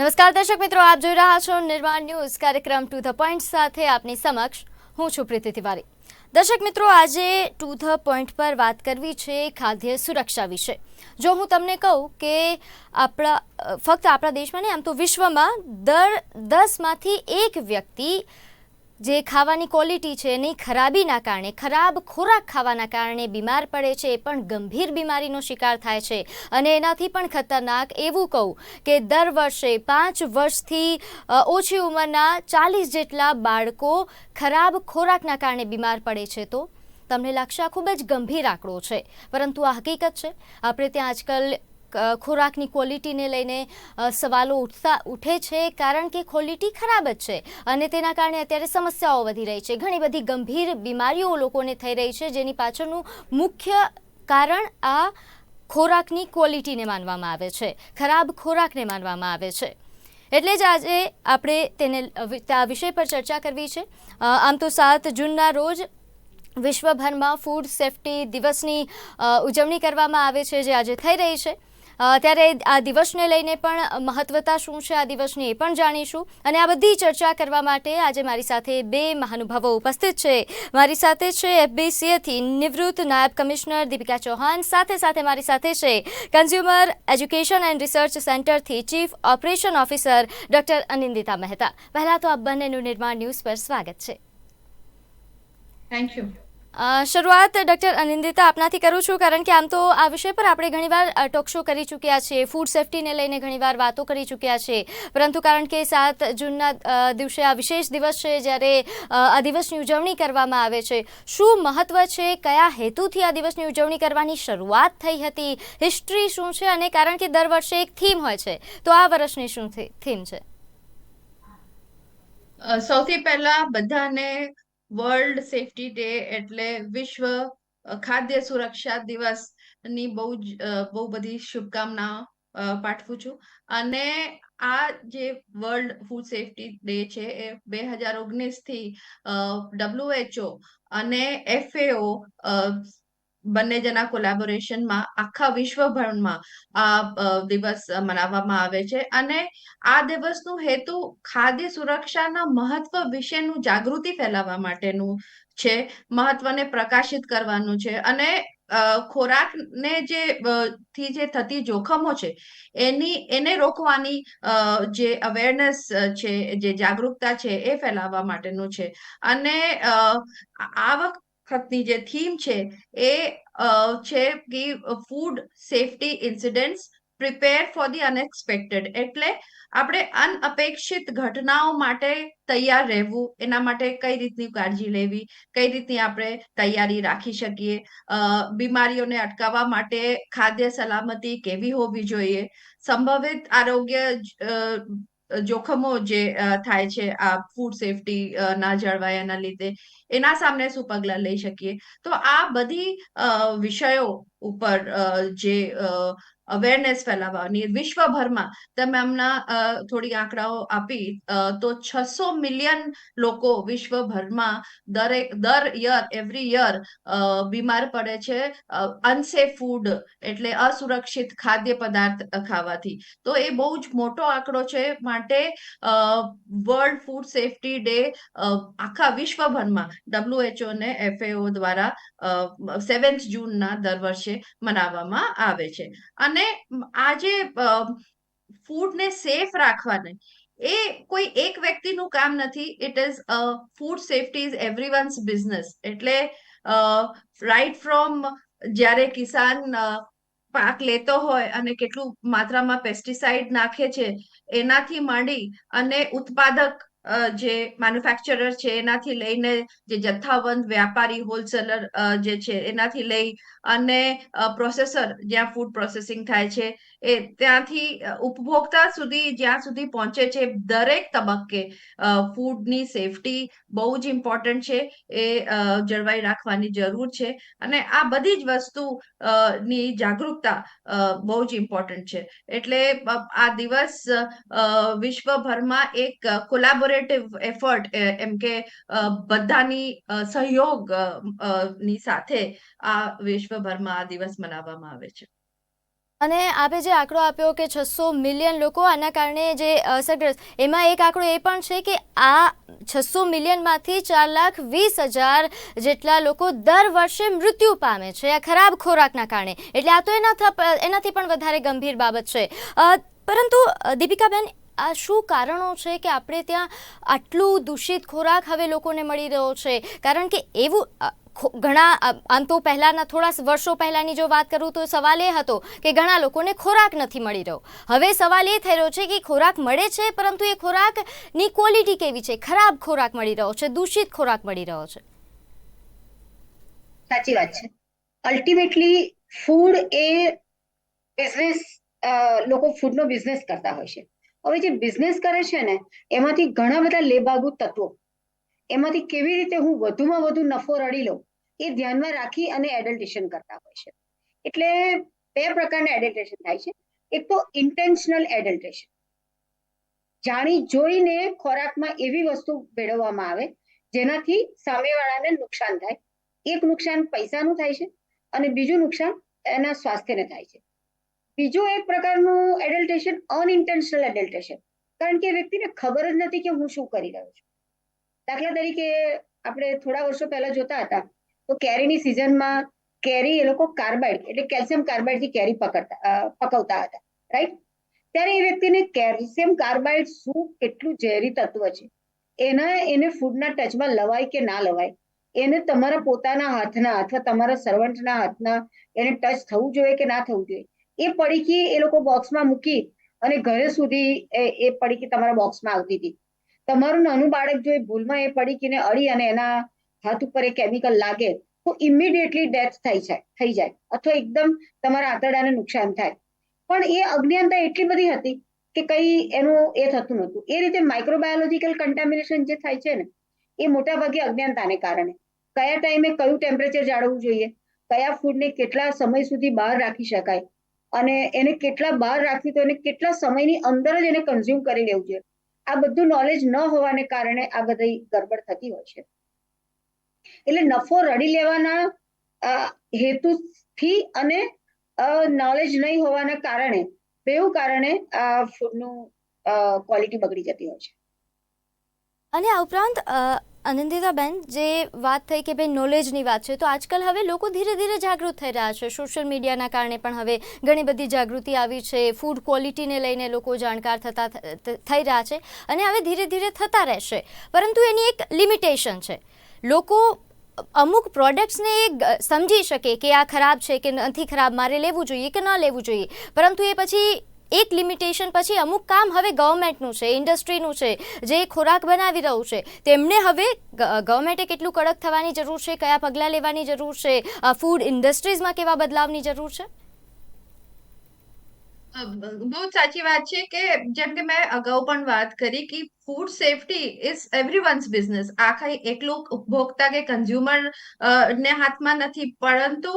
નમસ્કાર દર્શક મિત્રો, આપ જોઈ રહ્યા છો નિર્માણ ન્યૂઝ કાર્યક્રમ ટુ ધ પોઈન્ટ સાથે આપની સમક્ષ હું છું પ્રીતિ તિવારી. દર્શક મિત્રો, આજે ટુ ધ પોઈન્ટ પર વાત કરવી છે ખાદ્ય સુરક્ષા વિશે. જો હું તમને કહું કે આપણા ફક્ત આપણા દેશમાં નહીં, આમ તો વિશ્વમાં દર દસમાંથી એક વ્યક્તિ જે ખાવાની ક્વોલિટી છે એની ખરાબીના કારણે, ખરાબ ખોરાક ખાવાના કારણે બીમાર પડે છે, એ પણ ગંભીર બીમારીનો શિકાર થાય છે. અને એનાથી પણ ખતરનાક એવું કહું કે દર વર્ષે પાંચ વર્ષથી ઓછી ઉંમરના ચાલીસ જેટલા બાળકો ખરાબ ખોરાકના કારણે બીમાર પડે છે તો? તમને લાગશે આ ખૂબ જ ગંભીર આંકડો છે. પરંતુ આ હકીકત છે. આપણે ત્યાં આજકાલ ખોરાકની ક્વોલિટીને લઈને સવાલો ઉઠતા, ઉઠે છે કારણ કે ક્વોલિટી ખરાબ જ છે અને તેના કારણે અત્યારે સમસ્યાઓ વધી રહી છે. ઘણી બધી ગંભીર બીમારીઓ લોકોને થઈ રહી છે જેની પાછળનું મુખ્ય કારણ આ ખોરાકની ક્વોલિટીને માનવામાં આવે છે. ખરાબ ખોરાકને માનવામાં આવે છે. એટલે જ આજે આપણે તેને આ વિષય પર ચર્ચા કરવી છે. આમ તો સાત જૂનના રોજ વિશ્વભરમાં ફૂડ સેફ્ટી દિવસની ઉજવણી કરવામાં આવે છે જે આજે થઈ રહી છે. ત્યારે આ દિવસને લઈને પણ મહત્વતા શું છે આ દિવસની એ પણ જાણીશું. અને આ બધી ચર્ચા કરવા માટે આજે મારી સાથે બે મહાનુભાવો ઉપસ્થિત છે. મારી સાથે છે એફબીસીએથી નિવૃત્ત નાયબ કમિશનર દીપિકા ચૌહાણ, સાથે સાથે મારી સાથે છે consumer education and research સેન્ટરથી chief operation officer doctor Anindita Mehta. પહેલાં તો આ બંનેનું નિર્માણ ન્યૂઝ પર સ્વાગત છે. થેન્ક યુ શરૂઆત ડૉક્ટર અનિંદિતા આપનાથી કરું છું, કારણ કે આમ તો આ વિષય પર આપણે ઘણીવાર ટોકશો કરી ચૂક્યા છીએ ફૂડ સેફ્ટીને લઈને ઘણીવાર વાતો કરી ચૂક્યા છીએ પરંતુ કારણ કે સાત જૂનના દિવસે આ વિશેષ દિવસ છે, જ્યારે આ દિવસની ઉજવણી કરવામાં આવે છે. શું મહત્વ છે? કયા હેતુથી આ દિવસની ઉજવણી કરવાની શરૂઆત થઈ હતી? હિસ્ટ્રી શું છે? અને કારણ કે દર વર્ષે એક થીમ હોય છે. તો આ વર્ષની શું થીમ છે? સૌથી પહેલા બધાને વર્લ્ડ સેફ્ટી ડે એટલે વિશ્વ ખાદ્ય સુરક્ષા દિવસની બહુ જ બહુ બધી શુભકામના પાઠવું છું. અને આ જે વર્લ્ડ ફૂડ સેફ્ટી ડે છે એ બે હજાર ઓગણીસથી ડબ્લ્યુએચઓ અને એફએઓ બંને જણા કોલેબોરેશનમાં આખા વિશ્વભરમાં આ દિવસ મનાવવામાં આવે છે. અને આ દિવસનું હેતુ ખાદ્ય સુરક્ષાના મહત્વ વિશેનું જાગૃતિ ફેલાવવા માટેનું છે, મહત્વને પ્રકાશિત કરવાનું છે. અને ખોરાકને જે થી જે થતી જોખમો છે, એની, એને રોકવાની જે અવેરનેસ છે, જે જાગૃતતા છે, એ ફેલાવવા માટેનું છે. અને આ આ વખતની જે થીમ છે એ છે કે food safety incidents prepare for the unexpected એટલે આપણે અનઅપેક્ષિત ઘટનાઓ માટે તૈયાર રહેવું એના માટે કઈ રીતની કાળજી લેવી કઈ રીતની આપણે તૈયારી રાખી શકીએ બીમારીઓને અટકાવવા માટે ખાદ્ય સલામતી કેવી હોવી જોઈએ સંભવિત આરોગ્ય જોખમો જે થાય છે, આ ફૂડ સેફ્ટી ના જળવાય એના લીધે, એના સામે શું પગલાં લઈ શકીએ? તો આ બધી વિષયો ઉપર જે અવેરનેસ ફેલાવવાની વિશ્વભરમાં તમે હમણાં થોડી આંકડાઓ આપી તો છસો મિલિયન લોકો વિશ્વભરમાં દરેક દર યર એવરી યર બીમાર પડે છે અનસેફ ફૂડ એટલે અસુરક્ષિત ખાદ્ય પદાર્થ ખાવાથી. તો એ બહુ જ મોટો આંકડો છે માટે વર્લ્ડ ફૂડ સેફટી ડે આખા વિશ્વભરમાં ડબ્લ્યુએચઓ ને એફએઓ દ્વારા સેવન્થ જૂનના દર વર્ષે મનાવવામાં આવે છે. અને આજે ફૂડને સેફ રાખવાને, એ કોઈ એક વ્યક્તિનું કામ નથી. It is food safety is everyone's business એટલે રાઈટ ફ્રોમ જ્યારે કિસાન પાક લેતો હોય અને કેટલું માત્રામાં પેસ્ટિસાઇડ નાખે છે, એનાથી માંડી અને ઉત્પાદક જે મેન્યુફેક્ચરર છે, એનાથી લઈને જે જથ્થાબંધ વ્યાપારી હોલસેલર જે છે, એનાથી લઈ અને પ્રોસેસર જ્યાં ફૂડ પ્રોસેસિંગ થાય છે, એ ત્યાંથી ઉપભોક્તા સુધી, જ્યાં સુધી પહોંચે છે, દરેક તબક્કે ફૂડની સેફટી બહુ જ ઇમ્પોર્ટન્ટ છે, એ જળવાઈ રાખવાની જરૂર છે અને આ બધી જ વસ્તુ ની જાગૃતતા બહુ જ ઇમ્પોર્ટન્ટ છે. એટલે આ દિવસ વિશ્વભરમાં એક કોલાબોરેટિવ એફર્ટ એમ કે બધાની સહયોગની સાથે આ વિશ્વભરમાં આ દિવસ મનાવવામાં આવે છે. અને આપે જે આંકડો આપ્યો કે છસો મિલિયન લોકો આના કારણે જે અસરગ્રસ્ત, એમાં એક આંકડો એ પણ છે કે આ છસો મિલિયનમાંથી ચાર લાખ વીસ હજાર જેટલા લોકો દર વર્ષે મૃત્યુ પામે છે, આ ખરાબ ખોરાકના કારણે. એટલે આ તો એના એનાથી પણ વધારે ગંભીર બાબત છે. પરંતુ દીપિકાબેન, આ શું કારણો છે કે આપણે ત્યાં આટલું દૂષિત ખોરાક હવે લોકોને મળી રહ્યો છે? કારણ કે એવું ઘણા આમ તો પહેલાંના થોડા વર્ષો પહેલાંની જો વાત કરું તો સવાલ એ હતો કે ઘણા લોકોને ખોરાક નથી મળી રહ્યો. હવે સવાલ એ થઈ રહ્યો છે કે ખોરાક મળે છે, પરંતુ એ ખોરાકની ક્વોલિટી કેવી છે? ખરાબ ખોરાક મળી રહ્યો છે, દૂષિત ખોરાક મળી રહ્યો છે. સાચી વાત છે. અલ્ટિમેટલી ફૂડ એ બિઝનેસ લોકો ફૂડનો બિઝનેસ કરતા હોય છે. હવે જે બિઝનેસ કરે છે ને, એમાંથી ઘણા બધા લેબાગુ તત્વો. એમાંથી કેવી રીતે હું વધુમાં વધુ નફો રડી લઉં? એ ધ્યાનમાં રાખી અને એડલ્ટેશન કરતા હોય છે. એટલે બે પ્રકારના એડલ્ટેશન થાય છે. એક તો ઇન્ટેન્શનલ એડલ્ટેશન જાણી જોઈને ખોરાકમાં એવી વસ્તુ ભેળવવામાં આવે, જેનાથી સામેવાળાને નુકસાન થાય. એક નુકસાન પૈસાનું થાય છે અને બીજું નુકસાન એના સ્વાસ્થ્યને થાય છે. બીજું એક પ્રકારનું એડલ્ટેશન અનઇન્ટેન્શનલ એડલ્ટેશન કારણ કે વ્યક્તિને ખબર જ નથી કે હું શું કરી રહ્યો છું. દાખલા તરીકે આપણે થોડા વર્ષો પહેલા જોતા હતા તો કેરીની સિઝનમાં કેરી એ લોકો કાર્બાઇડ, એટલે કેલ્શિયમ કાર્બાઇડથી કેરી પકડતા પકવતા હતા રાઈટ ત્યારે એ વ્યક્તિને કેલ્શિયમ કાર્બાઇડ શું કેટલું ઝેરી તત્વ છે? એના, એને ફૂડના ટચમાં લવાય કે ના લવાય? એને તમારા પોતાના હાથના અથવા તમારા સર્વન્ટના હાથના એને ટચ થવું જોઈએ કે ના થવું જોઈએ? એ પડીકી એ લોકો બોક્સમાં મૂકી અને ઘરે સુધી એ પડીકી તમારા બોક્સમાં આવતી હતી. તમારું નાનું બાળક જો ભૂલમાં એ પડીકીને અડી અને એના હાથ ઉપર એ કેમિકલ લાગે તો ઇમિડિયેટલી ડેથ થઈ જાય થઈ જાય. અથવા એકદમ તમારા આંતરડાને નુકસાન થાય. પણ એ અજ્ઞાનતા એટલી બધી હતી કે કઈ એનું એ થતું નહોતું. એ રીતે માઇક્રોબાયોલોજીકલ કન્ટામિનેશન જે થાય છે ને, એ મોટાભાગે અજ્ઞાનતાને કારણે. કયા ટાઈમે કયું ટેમ્પરેચર જાળવવું જોઈએ? કયા ફૂડને કેટલા સમય સુધી બહાર રાખી શકાય? અને એને કેટલા બહાર રાખવી તો એને કેટલા સમયની અંદર જ એને કન્ઝ્યુમ કરી લેવું જોઈએ? આ બધું નોલેજ ન હોવાને કારણે આ બધી ગડબડ થતી હોય છે. એટલે નફો રડી લેવાના હેતુથી અને નોલેજ નહીં હોવાના કારણે બેઉ કારણે આ ફૂડનું ક્વોલિટી બગડી જતી હોય છે. અને આ ઉપરાંત આનંદિતાબેન જે વાત થઈ કે ભાઈ નોલેજની વાત છે, તો આજકાલ હવે લોકો ધીરે ધીરે જાગૃત થઈ રહ્યા છે. સોશિયલ મીડિયાના કારણે પણ હવે ઘણી બધી જાગૃતિ આવી છે. ફૂડ ક્વોલિટીને લઈને લોકો જાણકાર થતા થઈ રહ્યા છે અને હવે ધીરે ધીરે થતા રહેશે. પરંતુ એની એક લિમિટેશન છે. લોકો અમુક પ્રોડક્ટ્સને એ સમજી શકે કે આ ખરાબ છે કે નથી ખરાબ, મારે લેવું જોઈએ કે ન લેવું જોઈએ. પરંતુ એ પછી એક લિમિટેશન પછી અમુક કામ હવે ગવર્મેન્ટનું છે ઇન્ડસ્ટ્રીનું છે, જે ખોરાક બનાવી રહ્યું છે. તેમણે હવે ગવર્મેન્ટે કેટલું કડક થવાની જરૂર છે, કયા પગલાં લેવાની જરૂર છે ફૂડ ઇન્ડસ્ટ્રીઝમાં કેવા બદલાવની જરૂર છે? બહુ સાચી વાત છે કે જેમ કે મેં અગાઉ પણ વાત કરી કે food safety is everyone's business આખા એકલું ઉપભોક્તા કે કન્ઝ્યુમર ને હાથમાં નથી. પરંતુ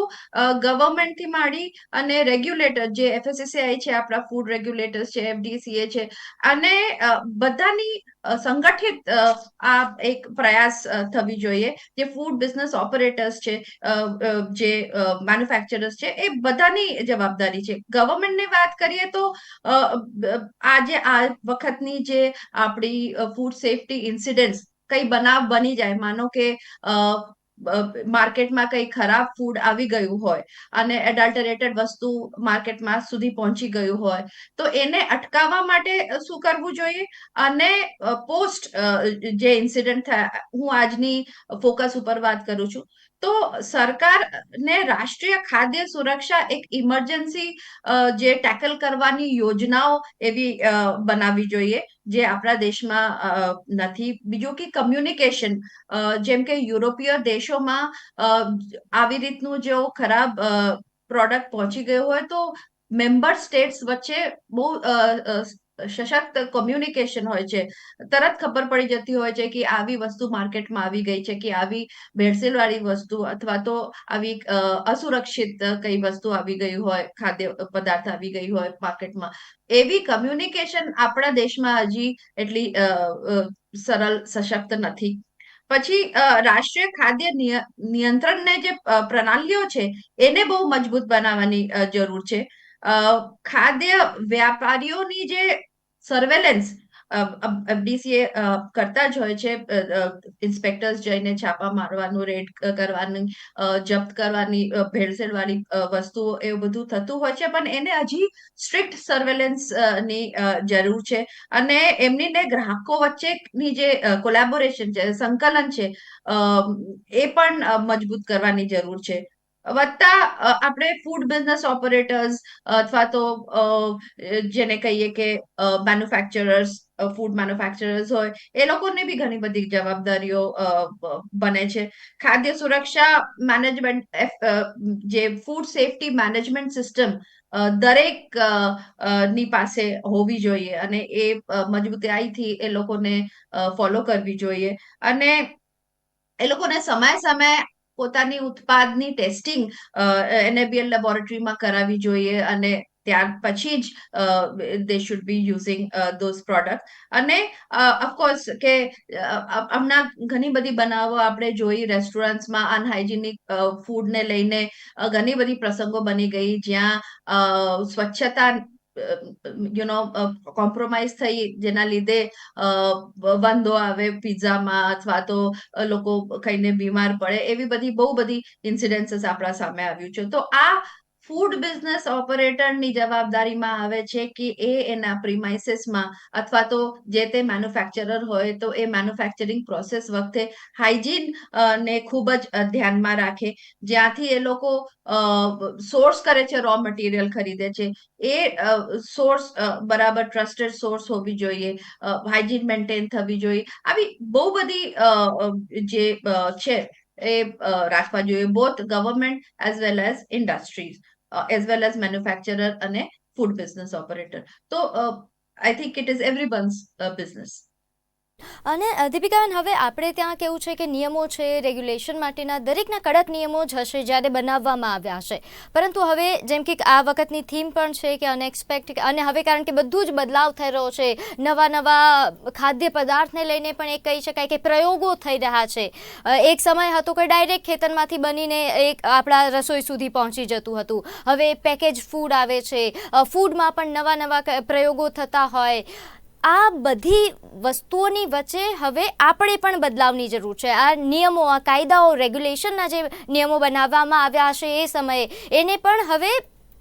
ગવર્મેન્ટથી માંડી અને રેગ્યુલેટર જે એફએસસીઆઈ છે, આપણા ફૂડ રેગ્યુલેટર્સ છે એફડીસીએ છે, અને બધાની સંગઠિત આ એક પ્રયાસ થવી જોઈએ. જે ફૂડ બિઝનેસ ઓપરેટર્સ છે જે મેન્યુફેક્ચરર્સ છે, એ બધાની જવાબદારી છે. ગવર્મેન્ટની વાત કરીએ તો આજે આ વખતની જે આપણી ફૂડ સેફટી ઇન્સિડન્ટ્સ કઈ બનાવ બની જાય. માનો કે માર્કેટમાં કઈ ખરાબ ફૂડ આવી ગયું હોય અને એડલ્ટરેટેડ વસ્તુ માર્કેટમાં સુધી પહોંચી ગયું હોય, તો એને અટકાવવા માટે શું કરવું જોઈએ? અને પોસ્ટ જે ઇન્સિડન્ટ હું આજની ફોકસ ઉપર વાત કરું છું. તો સરકારને રાષ્ટ્રીય ખાદ્ય સુરક્ષા એક ઇમરજન્સી જે ટેકલ કરવાની યોજનાઓ એવી બનાવવી જોઈએ, જે આપણા દેશમાં નથી. બીજું કે કમ્યુનિકેશન જેમ કે યુરોપીય દેશોમાં આવી રીતનું જો ખરાબ પ્રોડક્ટ પહોંચી ગયો હોય તો મેમ્બર સ્ટેટ્સ વચ્ચે બહુ સશક્ત કોમ્યુનિકેશન હોય છે. તરત ખબર પડી જતી હોય છે કે આવી વસ્તુ માર્કેટમાં આવી ગઈ છે કે આવી ભેળસેળ વાળી વસ્તુ અથવા તો આવી અસુરક્ષિત કઈ વસ્તુ આવી ગઈ હોય, ખાદ્ય પદાર્થ આવી ગઈ હોય માર્કેટમાં. એવી કમ્યુનિકેશન આપણા દેશમાં હજી એટલી સરળ, સશક્ત નથી. પછી રાષ્ટ્રીય ખાદ્ય નિય- નિયંત્રણને જે પ્રણાલીઓ છે એને બહુ મજબૂત બનાવવાની જરૂર છે. ખાદ્ય વ્યાપારીઓની જે સર્વેલન્સ એફડીસીએ કરતા જ હોય છે ઇન્સ્પેક્ટર્સ જઈને છાપા મારવાનું રેડ કરવાનું જપ્ત કરવાની ભેળસેળવાળી વસ્તુઓ એવું બધું થતું હોય છે. પણ એને હજી સ્ટ્રિક્ટ સર્વેલન્સની જરૂર છે. અને એમની ને ગ્રાહકો વચ્ચેની જે કોલેબોરેશન છે, સંકલન છે એ પણ મજબૂત કરવાની જરૂર છે. વત્તા આપણે ફૂડ બિઝનેસ ઓપરેટર્સ અથવા તો જેને કહીએ કે મેન્યુફેક્ચરર્સ ફૂડ મેન્યુફેક્ચરર્સ હોય, એ લોકોને બી ઘણી બધી જવાબદારીઓ બને છે. ખાદ્ય સુરક્ષા મેનેજમેન્ટ જે ફૂડ સેફ્ટી મેનેજમેન્ટ સિસ્ટમ દરેકની પાસે હોવી જોઈએ અને એ મજબૂતાઈથી એ લોકોને ફોલો કરવી જોઈએ. અને એ લોકોને સમય સમય પોતાની ઉત્પાદની ટેસ્ટિંગ એનએબીએલ લેબોરેટરીમાં કરાવવી જોઈએ અને ત્યાર પછી જ they should be using those product અને ઓફકોર્સ કે હમણાં ઘણી બધી બનાવો આપણે જોઈ રેસ્ટોરન્ટ્સમાં અનહાઇજીનિક ફૂડને લઈને ઘણી બધી પ્રસંગો બની ગઈ જ્યાં સ્વચ્છતા યુ નો કોમ્પ્રોમાઇઝ થઈ જેના લીધે વાંધો આવે પિઝામાં અથવા તો લોકો ખાઈને બીમાર પડે એવી બધી બહુ બધી ઇન્સિડન્સીસ આપણા સામે આવ્યું છે. તો આ ફૂડ બિઝનેસ ઓપરેટરની જવાબદારીમાં આવે છે કે એ એના પ્રિમાઇસીસમાં અથવા તો જે તે મેન્યુફેક્ચરર હોય તો એ મેન્યુફેક્ચરિંગ પ્રોસેસ વખતે હાઇજીન ને ખૂબ જ ધ્યાનમાં રાખે. જ્યાંથી એ લોકો સોર્સ કરે છે રો મટીરિયલ ખરીદે છે. એ સોર્સ બરાબર ટ્રસ્ટેડ સોર્સ હોવી જોઈએ હાઇજીન મેન્ટેન થવી જોઈએ. આવી બહુ બધી જે છે એ રાખવા જોઈએ both government as well as industries as well as manufacturer અને ફૂડ બિઝનેસ ઓપરેટર તો I think it is everyone's business અને દીપિકાબેન, હવે આપણે ત્યાં કેવું છે કે નિયમો છે રેગ્યુલેશન માટેના દરેકના કડક નિયમો જ હશે જ્યારે બનાવવામાં આવ્યા હશે. પરંતુ હવે જેમ કે આ વખતની થીમ પણ છે કે અનએક્સપેક્ટ અને હવે કારણ કે બધું જ બદલાવ થઈ રહ્યો છે, નવા નવા ખાદ્ય પદાર્થને લઈને પણ એક કહી શકાય કે પ્રયોગો થઈ રહ્યા છે. એક સમય હતો કે ડાયરેક્ટ ખેતરમાંથી બનીને એક આપણા રસોઈ સુધી પહોંચી જતું હતું. હવે પેકેજ ફૂડ આવે છે. ફૂડમાં પણ નવા નવા પ્રયોગો થતા હોય. આ બધી વસ્તુઓની વચ્ચે હવે આપણે પણ બદલાવની જરૂર છે. આ નિયમો, આ કાયદાઓ, રેગ્યુલેશનના જે નિયમો બનાવવામાં આવ્યા હશે એ સમયે એને પણ હવે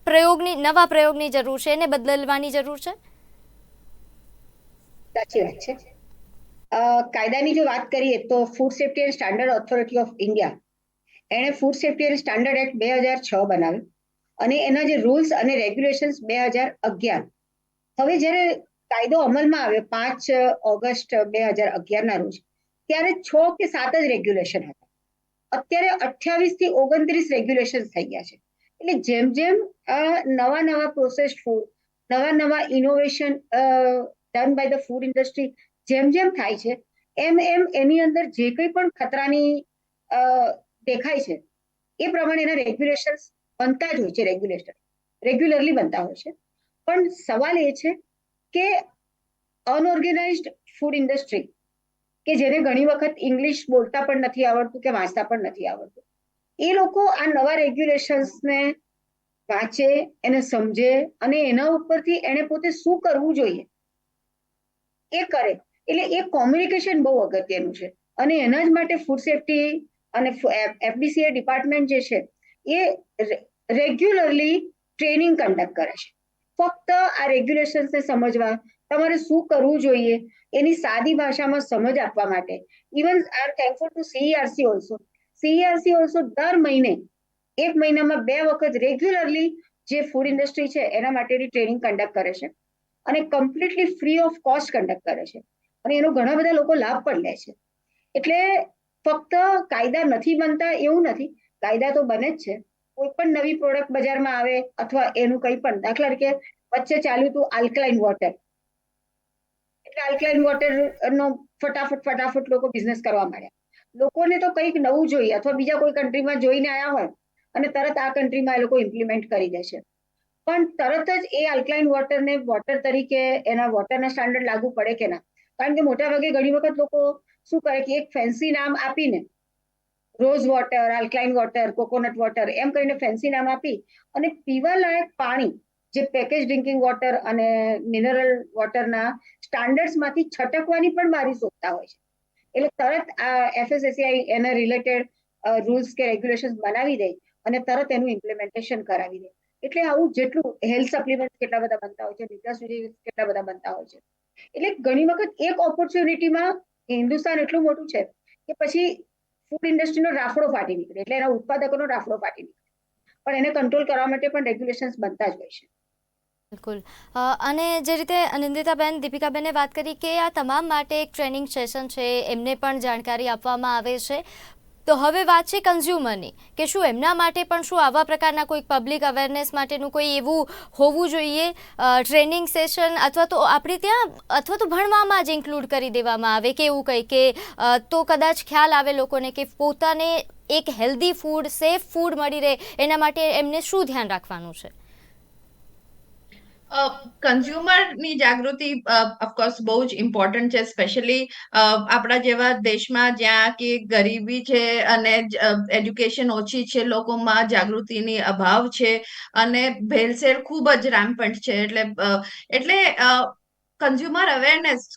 પ્રયોગની, નવા પ્રયોગની જરૂર છે. એને બદલવાની જરૂર છે? સાચી વાત છે. કાયદાની જો વાત કરીએ તો food safety and standard authority of India એણે food safety and standard act બે હજાર છ બનાવ્યું અને એના જે રૂલ્સ અને રેગ્યુલેશન્સ બે હજાર અગિયાર. હવે જ્યારે કાયદો અમલમાં આવ્યો પાંચ ઓગસ્ટ બે હજાર અગિયારના રોજ, ત્યારે છ કે સાત જ રેગ્યુલેશન હતા. અત્યારે અઠ્યાવીસથી ઓગણત્રીસ રેગ્યુલેશન થઈ ગયા છે. એટલે જેમ જેમ નવા નવા પ્રોસેસ્ડ ફૂડ નવા નવા innovation done by the food industry જેમ જેમ થાય છે, એમ એમ એની અંદર જે કંઈ પણ ખતરાની દેખાય છે, એ પ્રમાણે એના રેગ્યુલેશન બનતા જ હોય છે રેગ્યુલેશન રેગ્યુલરલી બનતા હોય છે. પણ સવાલ એ છે કે અનઓર્ગેનાઇઝડ ફૂડ ઇન્ડસ્ટ્રી કે જેને ઘણી વખત ઇંગ્લિશ બોલતા પણ નથી આવડતું કે વાંચતા પણ નથી આવડતું એ લોકો આ નવા રેગ્યુલેશન્સને વાંચે એને સમજે અને એના ઉપરથી એને પોતે શું કરવું જોઈએ એ કરે એટલે એ કોમ્યુનિકેશન બહુ અગત્યનું છે અને એના જ માટે ફૂડ સેફ્ટી અને એફડીસીએ ડિપાર્ટમેન્ટ જે છે એ રેગ્યુલરલી ટ્રેનિંગ કન્ડક્ટ કરે છે ફક્ત આ રેગ્યુલેશન્સને સમજવા, તમારે શું કરવું જોઈએ, એની સાદી ભાષામાં સમજ આપવા માટે. Even are thankful to CERC also CERC also દર મહિને, એક મહિનામાં બે વખત રેગ્યુલરલી જે ફૂડ ઇન્ડસ્ટ્રી છે, એના માટેની ટ્રેનિંગ કન્ડક્ટ કરે છે. અને completely free of cost conduct કરે છે. અને એનો ઘણા બધા લોકો લાભ પણ લે છે. એટલે ફક્ત કાયદા નથી બનતા એવું નથી. કાયદા તો બને જ છે. કોઈ પણ નવી પ્રોડક્ટ બજારમાં આવે અથવા એનું કંઈ પણ, દાખલા તરીકે વચ્ચે ચાલ્યું હતું આલ્કલાઇન વોટર એટલે આલ્કલાઇન વોટર નો ફટાફટ ફટાફટ લોકો બિઝનેસ કરવા માંડ્યા. લોકોને તો કંઈક નવું જોઈએ અથવા બીજા કોઈ કન્ટ્રીમાં જોઈને આવ્યા હોય અને તરત આ કન્ટ્રીમાં એ લોકો ઇમ્પ્લિમેન્ટ કરી દે છે. પણ તરત જ એ આલ્કલાઇન વોટરને વોટર તરીકે એના વોટરના સ્ટાન્ડર્ડ લાગુ પડે કે ના? કારણ કે મોટા ભાગે ઘણી વખત લોકો શું કરે કે એક ફેન્સી નામ આપીને rose water alkaline water, coconut water એમ કરીને ફેન્સી નામ આપી અને પીવા લાયક પાણી જે પેકેજ ડ્રિંકિંગ વોટર અને મિનરલ વોટરના સ્ટાન્ડર્ડ્સમાંથી છટકવાની પણ મારી શોધતા હોય છે. એટલે તરત આ એફએસએસઆઈ એના રિલેટેડ રૂલ્સ કે રેગ્યુલેશન્સ બનાવી દે અને તરત એનું ઇમ્પ્લિમેન્ટેશન કરાવી દે. એટલે આવું જેટલું હેલ્થ સપ્લિમેન્ટ કેટલા બધા બનતા હોય છે ન્યુટ્રાસ્યુટિક્સ કેટલા બધા બનતા હોય છે. એટલે ઘણી વખત એક ઓપોર્ચ્યુનિટીમાં હિન્દુસ્તાન એટલું મોટું છે કે પછી ફૂડ ઇન્ડસ્ટ્રીનો રાફડો ફાટી નીકળે એટલે એના ઉત્પાદકોનો રાફડો ફાટી નીકળે. પણ એને કંટ્રોલ કરવા માટે પણ રેગ્યુલેશન્સ બનતા જ હોય છે. બિલકુલ. અને જે રીતે અનિંદિતાબેન, દીપિકાબેને વાત કરી કે આ તમામ માટે એક ટ્રેનિંગ સેશન છે, એમને પણ જાણકારી આપવામાં આવે છે. તો હવે વાત છે કન્ઝ્યુમરની કે શું એમના માટે પણ શું આવા પ્રકારના કોઈ પબ્લિક અવેરનેસ માટેનું કોઈ એવું હોવું જોઈએ? ટ્રેનિંગ સેશન અથવા તો આપણે ત્યાં, અથવા તો ભણવામાં જ ઇન્ક્લુડ કરી દેવામાં આવે કે એવું કંઈ, કે તો કદાચ ખ્યાલ આવે લોકોને કે પોતાને એક હેલ્ધી ફૂડ સેફ ફૂડ મળી રહે, એના માટે એમને શું ધ્યાન રાખવાનું છે? કન્ઝ્યુમરની જાગૃતિ ઓફકોર્સ બહુ જ ઇમ્પોર્ટન્ટ છે સ્પેશિયલી આપણા જેવા દેશમાં જ્યાં કે ગરીબી છે અને એજ્યુકેશન ઓછી છે, લોકોમાં જાગૃતિની અભાવ છે અને ભેળસેળ ખૂબ જ રેમ્પન્ટ છે. એટલે એટલે કન્ઝ્યુમર અવેરનેસ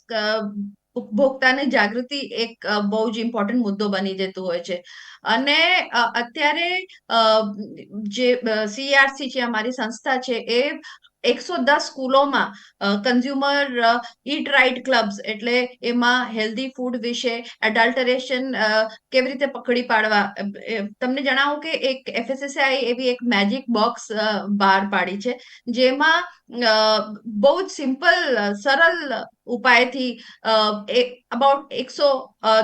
ઉપભોક્તાની જાગૃતિ એક બહુ જ ઇમ્પોર્ટન્ટ મુદ્દો બની જતો હોય છે. અને અત્યારે જે સીઆરસી છે, અમારી સંસ્થા છે, એ એકસો દસ સ્કૂલોમાં કન્ઝ્યુમર ઈટ રાઇટ ક્લબ્સ એટલે એમાં હેલ્ધી ફૂડ વિશે એડલ્ટરેશન કેવી રીતે પકડી પાડવા તમને જણાવું કે એક એફએસએસઆઈ એવી એક મેજિક બોક્સ બહાર પાડી છે, જેમાં બહુ જ સિમ્પલ, સરળ ઉપાયથી અબાઉટ એકસો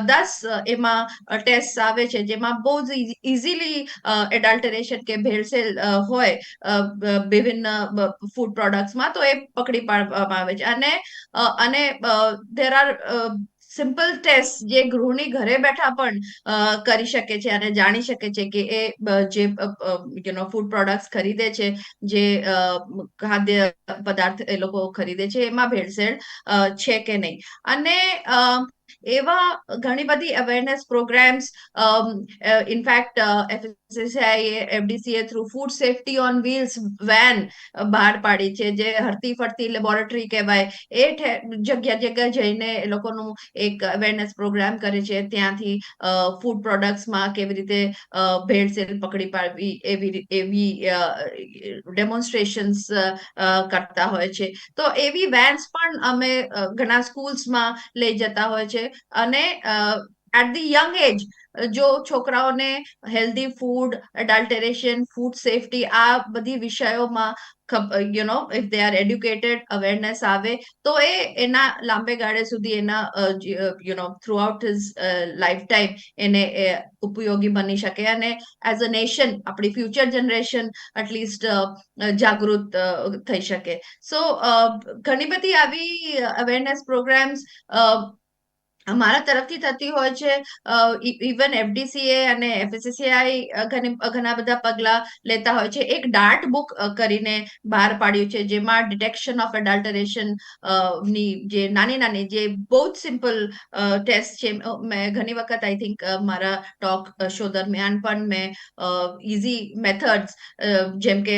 દસ એમાં ટેસ્ટ આવે છે, જેમાં બહુ જ ઇઝીલી એડલ્ટરેશન કે ભેળસેળ હોય વિભિન્ન ફૂડ પ્રોડક્ટ્સમાં તો એ પકડી પાડવામાં આવે છે. અને અને દેર આર સિમ્પલ ટેસ્ટ જે ગૃહિણી ઘરે બેઠા પણ કરી શકે છે અને જાણી શકે છે કે એ જે યુ નો ફૂડ પ્રોડક્ટ્સ ખરીદે છે, જે ખાદ્ય પદાર્થ એ લોકો ખરીદે છે, એમાં ભેળસેળ છે કે નહીં. અને એવા ઘણી બધી awareness programmes in fact FDCA through food safety on wheels van બહાર પાડી છે, જે હરતી ફરતી લેબોરેટરી કહેવાય. એ જગ્યા જગ્યા જઈને એ લોકોનું એક અવેરનેસ પ્રોગ્રામ કરે છે. ત્યાંથી ફૂડ પ્રોડક્ટ્સમાં કેવી રીતે ભેળસેળ પકડી પાડવી એવી એવી ડેમોન્સ્ટ્રેશન્સ કરતા હોય છે. તો એવી વેન્સ પણ અમે ઘણા સ્કૂલ્સમાં લઈ જતા હોય છે. અને એટ ધી યંગ એજ જો છોકરાઓને healthy food adulteration food safety આ બધી વિષયોમાં you know if they are educated awareness આવે, તો એ એના લાંબે ગાળે સુધી એના you know throughout his life time એને ઉપયોગી બની શકે. અને એઝ અ નેશન આપણી ફ્યુચર જનરેશન એટલીસ્ટ જાગૃત થઈ શકે. સો ઘણી બધી આવી અવેરનેસ પ્રોગ્રામ્સ અમારા તરફથી થતી હોય છે ઇવન એફડીસીએ અને એફએસસીઆઈ ઘણા બધા પગલા લેતા હોય છે. એક ડાર્ટ બુક કરીને બહાર પાડ્યું છે, જેમાં ડિટેક્શન ઓફ એડલ્ટરેશનની જે નાની નાની, જે બહુ જ સિમ્પલ ટેસ્ટ છે. મેં ઘણી વખત આઈ થિંક મારા ટોક શો દરમિયાન પણ મેં ઇઝી મેથડ્સ જેમ કે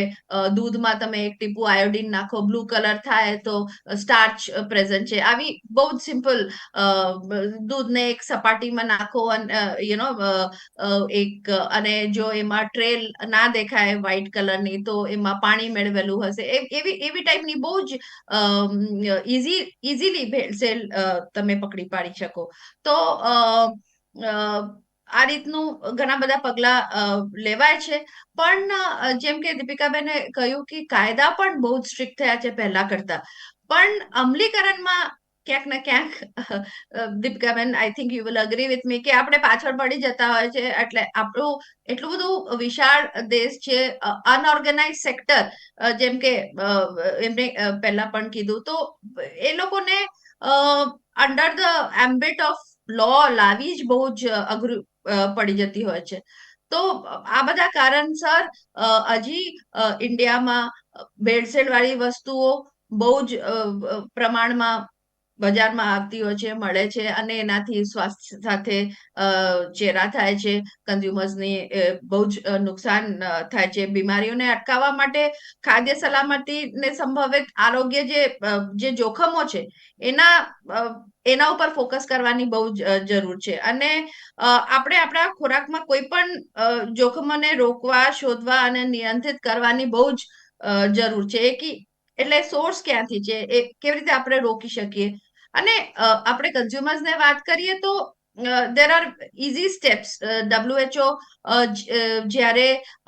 દૂધમાં તમે એક ટીપું આયોડીન નાખો, બ્લુ કલર થાય તો સ્ટાર્ચ પ્રેઝન્ટ છે. આવી બહુ જ સિમ્પલ દૂધને એક સપાટીમાં નાખો યુ નો એક, અને જો એમાં ટ્રેલ ના દેખાય વ્હાઈટ કલરની તો એમાં પાણી મેળવેલું હશે. એવી એવી ટાઈપની બહુ જ ઇઝી ઇઝીલી ભેળસેળ તમે પકડી પાડી શકો. તો આ રીતનું ઘણા બધા પગલા લેવાય છે. પણ જેમ કે દીપિકાબેને કહ્યું કે કાયદા પણ બહુ સ્ટ્રિક્ટ થયા છે પહેલા કરતા. પણ અમલીકરણમાં ક્યાંક ને ક્યાંક દીપિકાબેન I think you will agree with me કે આપણે પાછળ પડી જતા હોય છે. એટલે આપણું એટલું બધું વિશાળ દેશ છે અનઓર્ગેનાઇઝ સેક્ટર જેમ કે એમને પહેલા પણ કીધું. તો એ લોકોને under the ambit of law લાવી જ બહુ જ અઘરું પડી જતી હોય છે. તો આ બધા કારણસર હજી ઇન્ડિયામાં ભેળસેળ વાળી વસ્તુઓ બહુ જ પ્રમાણમાં બજારમાં આવતી હોય છે, મળે છે અને એનાથી સ્વાસ્થ્ય સાથે ચેરા થાય છે. કન્ઝ્યુમર્સની બહુ જ નુકસાન થાય છે. બીમારીઓને અટકાવવા માટે ખાદ્ય સલામતીને સંભવિત આરોગ્ય જે જે જોખમો છે, એના એના ઉપર ફોકસ કરવાની બહુ જ જરૂર છે. અને આપણે આપણા ખોરાકમાં કોઈ પણ જોખમોને રોકવા, શોધવા અને નિયંત્રિત કરવાની બહુ જ જરૂર છે. કી એટલે સોર્સ ક્યાંથી છે? એ કેવી રીતે આપણે રોકી શકીએ? અને આપણે કન્ઝ્યુમર્સને વાત કરીએ તો there are easy steps WHO જ્યારે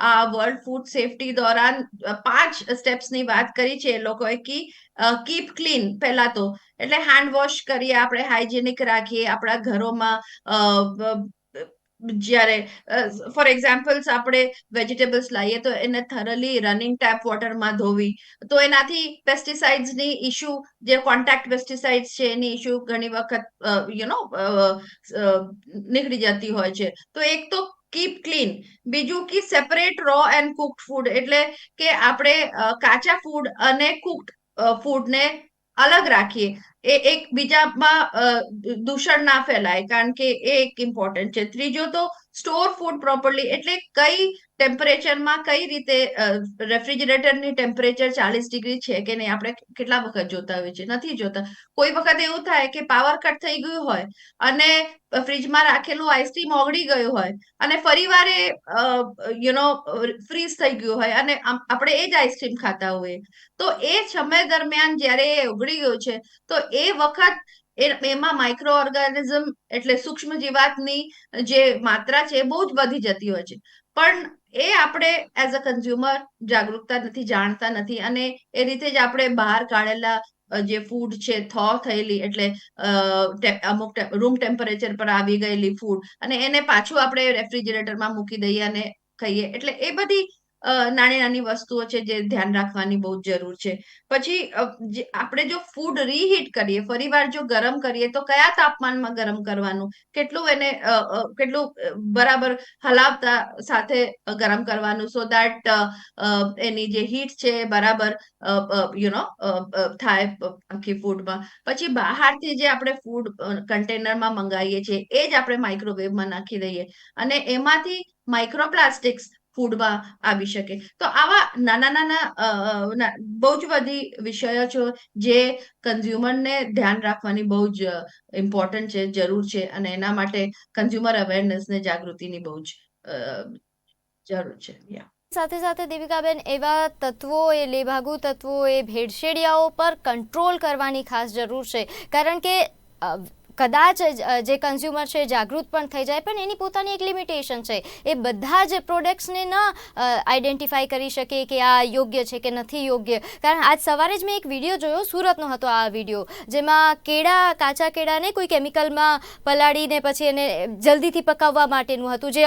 આ વર્લ્ડ ફૂડ સેફટી દોરાન પાંચ સ્ટેપ્સની વાત કરી છે એ લોકોએ કી કીપ ક્લીન પહેલા તો. એટલે હેન્ડ વોશ કરીએ, આપણે હાઇજેનિક રાખીએ, આપણા ઘરોમાં જ્યારે ફોર એક્ઝામ્પલ્સ આપણે વેજીટેબલ્સ લાવીએ તો એને થરલી રનિંગ ટેપ વોટરમાં ધોવી. તો એનાથી પેસ્ટિસાઇડ્સની ઇશ્યુ જે કોન્ટેક્ટ પેસ્ટિસાઇડ્સ છે, એની ઇશ્યુ ઘણી વખત યુ નો નીકળી જતી હોય છે. તો એક તો કીપ ક્લીન બીજું કે separate raw and cooked food એટલે કે આપણે કાચા ફૂડ અને કુક્ડ ફૂડને અલગ રાખીએ. એ એક બીજામાં દૂષણ ના ફેલાય, કારણ કે એ એક ઇમ્પોર્ટન્ટ છે. ત્રીજો તો સ્ટોર ફૂડ પ્રોપરલી એટલે કઈ ટેમ્પરેચરમાં કઈ રીતે રેફ્રિજરેટરની ટેમ્પરેચર ચાલીસ ડિગ્રી છે કે નહીં, આપણે કેટલા વખત જોતા હોઈએ છીએ? નથી જોતા. કોઈ વખત એવું થાય કે પાવર કટ થઈ ગયું હોય અને ફ્રીજમાં રાખેલું આઈસ્ક્રીમ ઓગળી ગયું હોય અને ફરીવારે યુ નો ફ્રીઝ થઈ ગયું હોય અને આપણે એ જ આઈસ્ક્રીમ ખાતા હોઈએ. તો એ સમય દરમિયાન જ્યારે એ ઓગળી ગયું છે, તો એ વખત એમાં માઇક્રો ઓર્ગેનિઝમ એટલે સૂક્ષ્મ જીવાતની જે માત્રા છે એ બહુ જ વધી જતી હોય છે. પણ એ આપણે એઝ અ કન્ઝ્યુમર જાગૃતતા નથી, જાણતા નથી અને એ રીતે જ આપણે બહાર કાઢેલા જે ફૂડ છે થો થયેલી એટલે અમુક રૂમ ટેમ્પરેચર પર આવી ગયેલી ફૂડ અને એને પાછું આપણે રેફ્રિજરેટરમાં મૂકી દઈએ અને ખાઈએ. એટલે એ બધી નાની નાની વસ્તુઓ છે જે ધ્યાન રાખવાની બહુ જરૂર છે. પછી આપણે જો ફૂડ રીહીટ કરીએ, ફરીવાર જો ગરમ કરીએ, તો કયા તાપમાનમાં ગરમ કરવાનું? કેટલું એને કેટલું બરાબર હલાવતા સાથે ગરમ કરવાનું? સો દેટ એની જે હીટ છે બરાબર યુ નો થાય આખી ફૂડમાં પછી બહારથી જે આપણે ફૂડ કન્ટેનરમાં મંગાવીએ છીએ, એ જ આપણે માઇક્રોવેવમાં નાખી દઈએ. અને એમાંથી માઇક્રોપ્લાસ્ટિક્સ ફૂડમાં આવી શકે. તો આવા નાના નાના ના- બહુ જ બધી વિષયો છે જે કન્ઝ્યુમરને ધ્યાન રાખવાની બહુ જ ઇમ્પોર્ટન્ટ છે, જરૂર છે અને એના માટે કન્ઝ્યુમર અવેરનેસને જાગૃતિની બહુ જ જરૂર છે. સાથે સાથે દેવિકાબેન, એવા તત્વો એ લેભાગુ તત્વો એ ભેળસેડિયાઓ પર કંટ્રોલ કરવાની ખાસ જરૂર છે. કારણ કે કદાચ જે કન્ઝ્યુમર છે જાગૃત પણ થઈ જાય, પણ એની પોતાની એક લિમિટેશન છે. એ બધા જ પ્રોડક્ટ્સને ન આઈડેન્ટિફાઈ કરી શકે કે આ યોગ્ય છે કે નથી યોગ્ય. કારણ આજ સવારે જ મેં એક વીડિયો જોયો, સુરતનો હતો આ વીડિયો જેમાં કેળા, કાચા કેળાને કોઈ કેમિકલમાં પલાળીને પછી એને જલ્દીથી પકાવવા માટેનું હતું, જે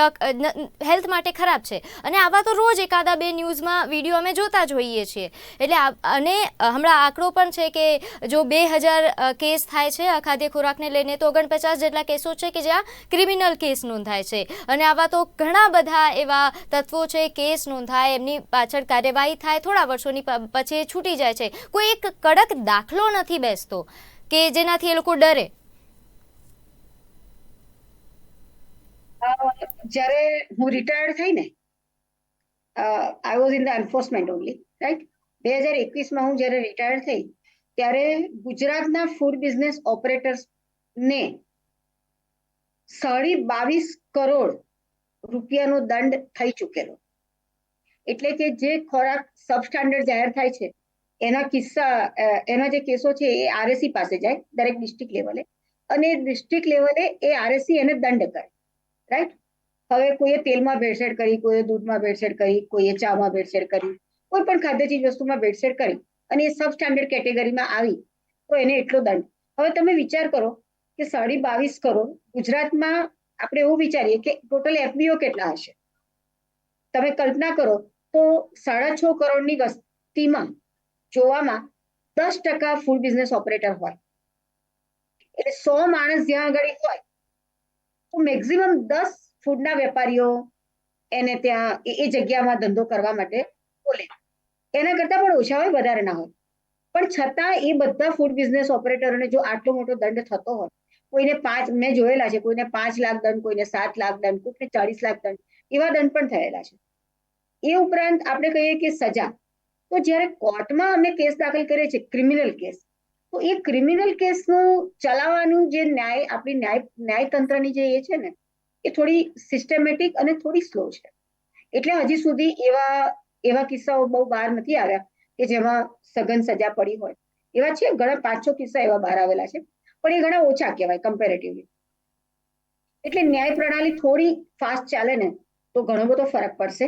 હેલ્થ માટે ખરાબ છે. અને આવા તો રોજ એકાદા બે ન્યૂઝમાં વીડિયો અમે જોતા જ હોઈએ છીએ. એટલે અને હમણાં આંકડો પણ છે કે જો બે હજાર કેસ થાય છે અખાદ્ય ખોરાકને લઈને તો ઓગણપચાસ જેટલા કેસો છે કે જ્યાં ક્રિમિનલ કેસ નોંધાય છે. અને આવા તો ઘણા બધા એવા તત્વો છે, કેસ નોંધાય, એમની પાછળ કાર્યવાહી થાય, થોડા વર્ષોની પછી છૂટી જાય છે. કોઈ એક કડક દાખલો નથી બેસતો કે જેનાથી એ લોકો ડરે? જ્યારે હું રિટાયર્ડ થઈ ને I was in the enforcement only right બે હજાર એકવીસમાં હું જ્યારે રિટાયર્ડ થઈ, ત્યારે ગુજરાતના ફૂડ બિઝનેસ ઓપરેટર્સ ને સાડી બાવીસ કરોડ રૂપિયાનો દંડ થઈ ચૂકેલો. એટલે કે જે ખોરાક સબસ્ટાન્ડર્ડ જાહેર થાય છે, એના કિસ્સા એના જે કેસો છે એ આરએસી પાસે જાય, દરેક ડિસ્ટ્રિક્ટ લેવલે અને ડિસ્ટ્રિક્ટ લેવલે એ આરએસી એને દંડ કરે. રાઈટ હવે કોઈએ તેલમાં ભેળસેળ કરી, કોઈએ દૂધમાં ભેળસેળ કરી, કોઈએ ચામાં ભેળસેળ કરી, કોઈ પણ ખાદ્ય ચીજ વસ્તુમાં ભેળસેળ કરી, અને એ સબસ્ટાન્ડર્ડ કેટેગરીમાં આવી, તો એને એટલો દંડ. હવે તમે વિચાર કરો કે સાડી બાવીસ કરોડ. ગુજરાતમાં આપણે એવું વિચારીએ કે ટોટલ એફબીઓ કેટલા હશે? તમે કલ્પના કરો તો સાડા છ કરોડની વસ્તીમાં જોવામાં દસ ટકા ફૂડ બિઝનેસ ઓપરેટર હોય. એટલે સો માણસ જ્યાં આગળ હોય, તો મેક્સિમમ દસ ફૂડના વેપારીઓ એને ત્યાં એ જગ્યામાં ધંધો કરવા માટે બોલે. એના કરતા પણ ઓછા હોય, વધારે ના હોય. પણ છતાં એ બધા ફૂડ બિઝનેસ ઓપરેટરોને જો આટલો મોટો દંડ થતો હોય કોઈને પાંચ, મેં જોયેલા છે, કોઈને પાંચ લાખ દંડ, કોઈને સાત લાખ દંડ, કોઈને ચાલીસ લાખ દંડ, એવા દંડ પણ થયેલા છે. એ ઉપરાંત આપણે કહીએ કે સજા. તો જ્યારે કોર્ટમાં અમે કેસ દાખલ કરીએ છીએ, ક્રિમિનલ કેસ, તો એ ક્રિમિનલ કેસનું ચલાવવાનું જે ન્યાય, આપણી ન્યાય, ન્યાયતંત્રની જે એ છે ને, એ થોડી સિસ્ટમેટિક અને થોડી સ્લો છે. એટલે હજી સુધી એવા એવા કિસ્સાઓ બહુ બહાર નથી આવ્યા કે જેમાં સઘન સજા પડી હોય. એવા છે, ઘણા પાંચ છ કિસ્સા એવા બહાર આવેલા છે. પણ એ ઘણા ઓછા કહેવાય કમ્પેરેટિવલી એટલે ન્યાય પ્રણાલી થોડી ફાસ્ટ ચાલે ને, તો ઘણો બધો ફરક પડશે.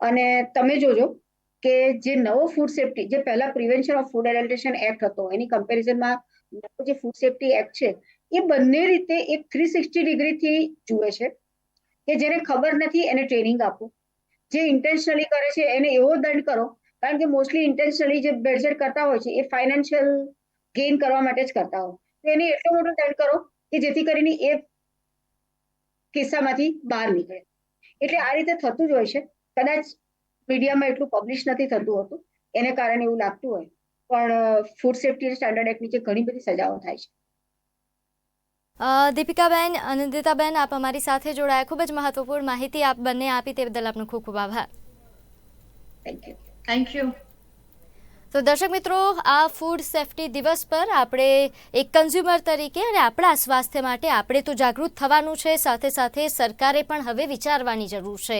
અને તમે જોજો કે જે નવો ફૂડ સેફ્ટી જે પહેલા prevention of food adulteration act હતો, એની કમ્પેરિઝનમાં નવો જે ફૂડ સેફ્ટી એક્ટ છે, એ બંને રીતે એક થ્રી સિક્સટી ડિગ્રીથી જુએ છે કે જેને ખબર નથી એને ટ્રેનિંગ આપો. જે ઇન્ટેન્શનલી કરે છે એને એવો દંડ કરો, કારણ કે મોસ્ટલી ઇન્ટેન્શનલી જે બેડઝેડ કરતા હોય છે એ ફાઇનાન્શિયલ ગેઇન કરવા માટે જ કરતા હોય. તો એને એટલો મોટો દંડ કરો કે જેથી કરીને એ કિસ્સામાંથી બહાર નીકળે. એટલે આ રીતે થતું જ હોય છે. કદાચ મીડિયામાં એટલું પબ્લિશ નથી થતું હોતું એને કારણે એવું લાગતું હોય. પણ ફૂડ સેફ્ટી સ્ટાન્ડર્ડ એક્ટ નીચે ઘણી બધી સજાઓ થાય છે. દીપિકાબેન અનંદિતાબેન આપ અમારી સાથે જોડાયા. ખૂબ જ મહત્વપૂર્ણ માહિતી આપ બંને આપી તે બદલ આપનો ખૂબ ખૂબ આભાર. થેન્ક યુ થેન્ક યુ તો દર્શક મિત્રો, આ ફૂડ સેફટી દિવસ પર આપણે એક કન્ઝ્યુમર તરીકે અને આપણા સ્વાસ્થ્ય માટે આપણે તો જાગૃત થવાનું છે. સાથે સાથે સરકારે પણ હવે વિચારવાની જરૂર છે.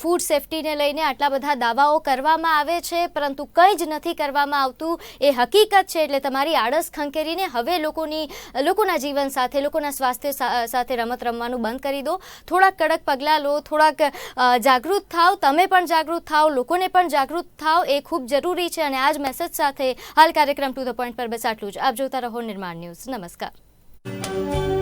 ફૂડ સેફટીને લઈને આટલા બધા દાવાઓ કરવામાં આવે છે, પરંતુ કંઈ જ નથી કરવામાં આવતું. એ હકીકત છે, એટલે તમારી આળસ ખંખેરીને હવે લોકોની, લોકોના જીવન સાથે, લોકોના સ્વાસ્થ્ય સાથે રમત રમવાનું બંધ કરી દો. થોડાક કડક પગલાં લો, થોડાક જાગૃત થાવ. તમે પણ જાગૃત થાવ, લોકોને પણ જાગૃત થાવ. એ ખૂબ જરૂરી છે અને આ જ મેસેજ સાથે હાલ કાર્યક્રમ ટુ ધ પોઈન્ટ પર બસ આટલું જ. આપ જોતા રહો નિર્માણ ન્યૂઝ. નમસ્કાર.